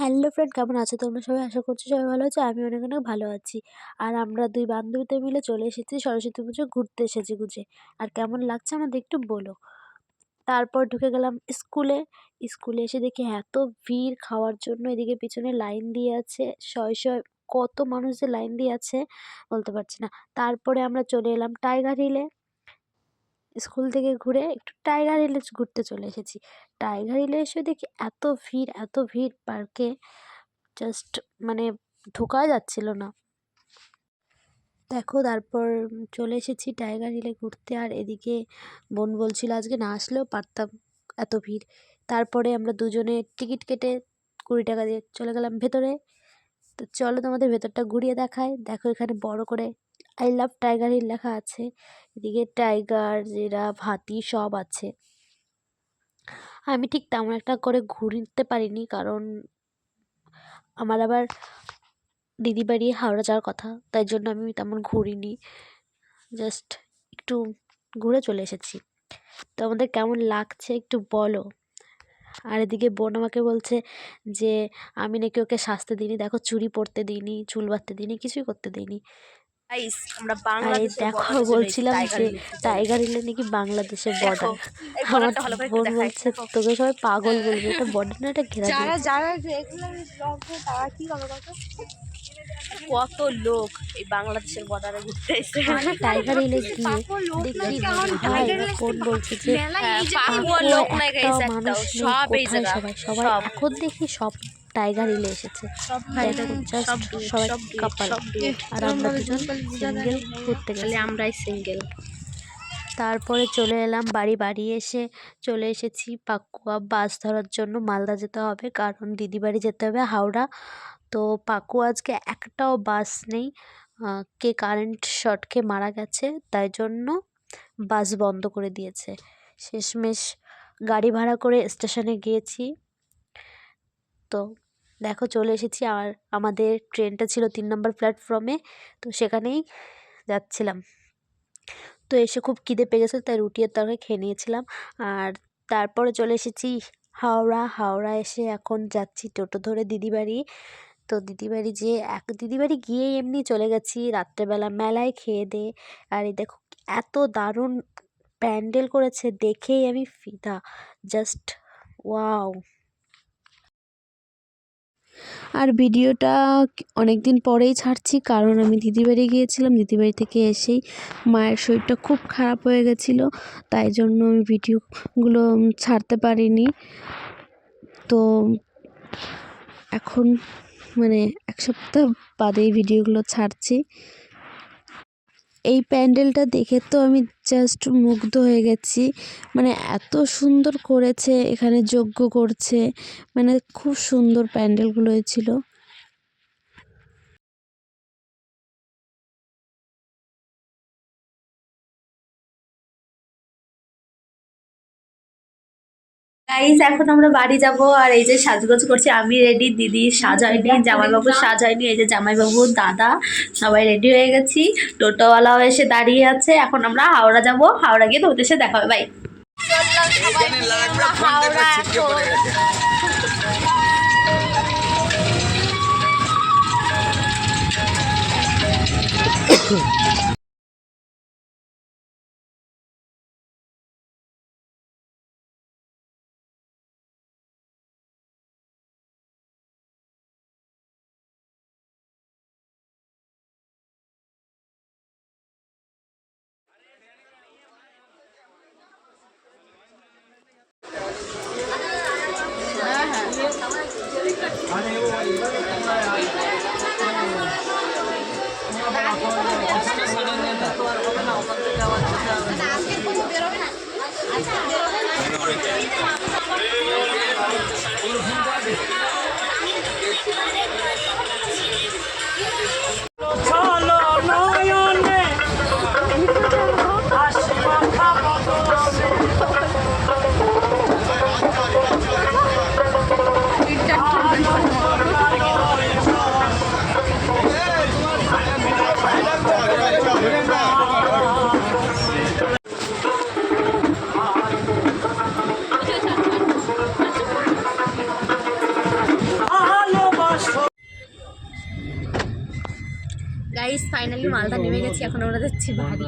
Hello friend কেমন আছো? তোমরা সবাই আশা করছি সবাই ভালো আছো। আমি অনেক অনেক ভালো আছি। আর আমরা দুই বান্ধবীতে মিলে চলে এসেছি সরস্বতী পুজো, ঘুরতে এসেছি গুজে আর কেমন লাগছে আমাদের একটু বলো। তারপর ঢুকে গেলাম স্কুলে। স্কুলে এসে দেখি এত ভিড় খাওয়ার জন্য এদিকে পিছনে লাইন দিয়ে আছে। শয়ে শয়ে কত মানুষ যে লাইন দিয়ে আছে বলতে পারছি না। তারপরে আমরা চলে এলাম টাইগার হিলে। স্কুল থেকে ঘুরে একটু টাইগার হিলে ঘুরতে চলে এসেছি। টাইগার হিলে এসে দেখি এত ভিড় এত ভিড় পার্কে জাস্ট মানে ঢোকা যাচ্ছিল না। দেখো তারপর চলে এসেছি টাইগার হিলে ঘুরতে আর এদিকে বোন বলছিল আজকে না আসলেও পারতাম এত ভিড়। তারপরে আমরা দুজনে টিকিট কেটে কুড়ি টাকা দিয়ে চলে গেলাম ভেতরে। তো চলো তোমাদের ভেতরটা ঘুরিয়ে দেখায় দেখো এখানে বড় করে আই লাভ টাইগার হিল লেখা আছে। এদিকে টাইগার জিরাফ হাতি সব আছে। আমি ঠিক তেমন একটা করে ঘুরতে পারিনি কারণ আমার আবার দিদি বাড়ি হাওড়া যাওয়ার কথা, তাই জন্য আমি তেমন ঘুরিনি। জাস্ট একটু ঘুরে চলে এসেছি। তো আমাদের কেমন লাগছে একটু বলো। আর এদিকে বোন আমাকে বলছে যে, আমি নাকি ওকে শাস্তি দিইনি। দেখো চুরি পরতে দিইনি, চুল বাঁধতে দিইনি, কিছুই করতে দিইনি। আর দেখো বলছিলাম যে টাইগার হিলে। নাকি বাংলাদেশের বর্ডার। আমার borderটা ভালো করে একটু বোন বলছে তোকে সবাই পাগল বলবে এটা বর্ডার না এটা ঘেরা যারা যারা তারা কি কত কত লোক এই বাংলাদেশের বর্ডারে ঘুরতে এসেছে। আর টাইগার হিলে গিয়ে দেখি ভাই বোন বলছে যে হ্যাঁ, guys, মানুষ সব এই জায়গা, সবাই? সবাই। এখন দেখি সব টাইগার হিলে এসেছে। সবাই কাপাল আর আমরা দুজন সিঙ্গেল ঘুরতে গেছি আমরাই সিঙ্গেল তারপরে চলে এলাম বাড়ি বাড়ি এসে চলে এসেছি পাকুয়া বাস ধরার জন্য। মালদা যেতে হবে কারণ দিদি বাড়ি যেতে হবে হাওড়া। তো পাকুয়া আজকে একটাও বাস নেই। কে কারেন্ট শর্ট খেয়ে মারা গেছে তাই জন্য বাস বন্ধ করে দিয়েছে। শেষমেশ গাড়ি ভাড়া করে স্টেশনে গিয়েছি। তো দেখো চলে এসেছি আর আমাদের ট্রেনটা ছিল তিন নম্বর প্ল্যাটফর্মে, তো সেখানেই যাচ্ছিলাম। তো এসে খুব খিদে পেয়ে গেছে, তাই রুটি আর তরকারি খেয়ে নিয়েছিলাম। আর তারপরে চলে এসেছি হাওড়া হাওড়া এসে এখন যাচ্ছি টোটো ধরে দিদি বাড়ি তো দিদি বাড়ি যেয়ে এক দিদি বাড়ি গিয়েই এমনি চলে গেছি রাত্রেবেলা মেলায় খেয়ে দে। আর এই দেখো এত দারুণ প্যান্ডেল করেছে, দেখেই আমি ফিদা। Just wow! আর ভিডিওটা অনেক দিন পরেই ছাড়ছি, কারণ আমি দিদিবাড়ি গিয়েছিলাম। দিদিবাড়ি থেকে এসেই মায়ের শরীরটা খুব খারাপ হয়ে গেছিল, তাই জন্য আমি ভিডিওগুলো ছাড়তে পারিনি। তো এখন মানে এক সপ্তাহ বাদেই ভিডিওগুলো ছাড়ছি। এই প্যান্ডেলটা দেখে তো আমি জাস্ট মুগ্ধ হয়ে গেছি। মানে এত সুন্দর করেছে, এখানে যজ্ঞ করছে। মানে খুব সুন্দর প্যান্ডেলগুলো হয়েছিল। গাইস এখন আমরা বাড়ি যাব আর এই যে সাজগোজ করছি। আমি রেডি দিদি সাজ হয়নি জামাইবাবু সাজ হয়নি এই যে জামাইবাবু দাদা সবাই রেডি হয়ে গেছি। টোটোওয়ালাও এসে দাঁড়িয়ে আছে। এখন আমরা হাওড়া যাব। হাওড়া গিয়ে তোমাদের সাথে দেখা হবে বাই হাওড়া ফাইনালি মালদা নেমে গেছি, এখন আমরা যাচ্ছি বাড়ি।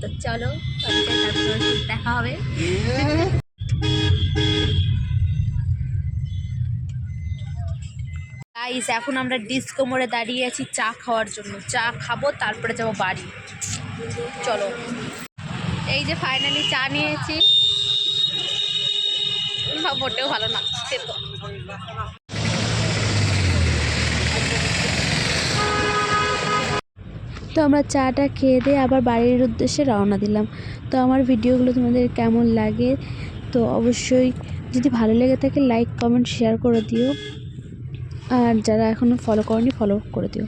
তো চলো দেখা হবে। এখন আমরা ডিস্কো মোড়ে দাঁড়িয়ে আছি, চা খাওয়ার জন্য। চা খাব, তারপরে যাব বাড়ি। চলো। এই যে ফাইনালি চা নিয়েছি। মোটেও ভালো না। তো আমরা চাটা খেয়ে দিয়ে আবার বাড়ির উদ্দেশ্যে রওনা দিলাম। তো আমার ভিডিওগুলো তোমাদের কেমন লাগে? তো অবশ্যই যদি ভালো লেগে থাকে লাইক কমেন্ট শেয়ার করে দিও। আর যারা এখনও ফলো করেনি ফলো করে দিও।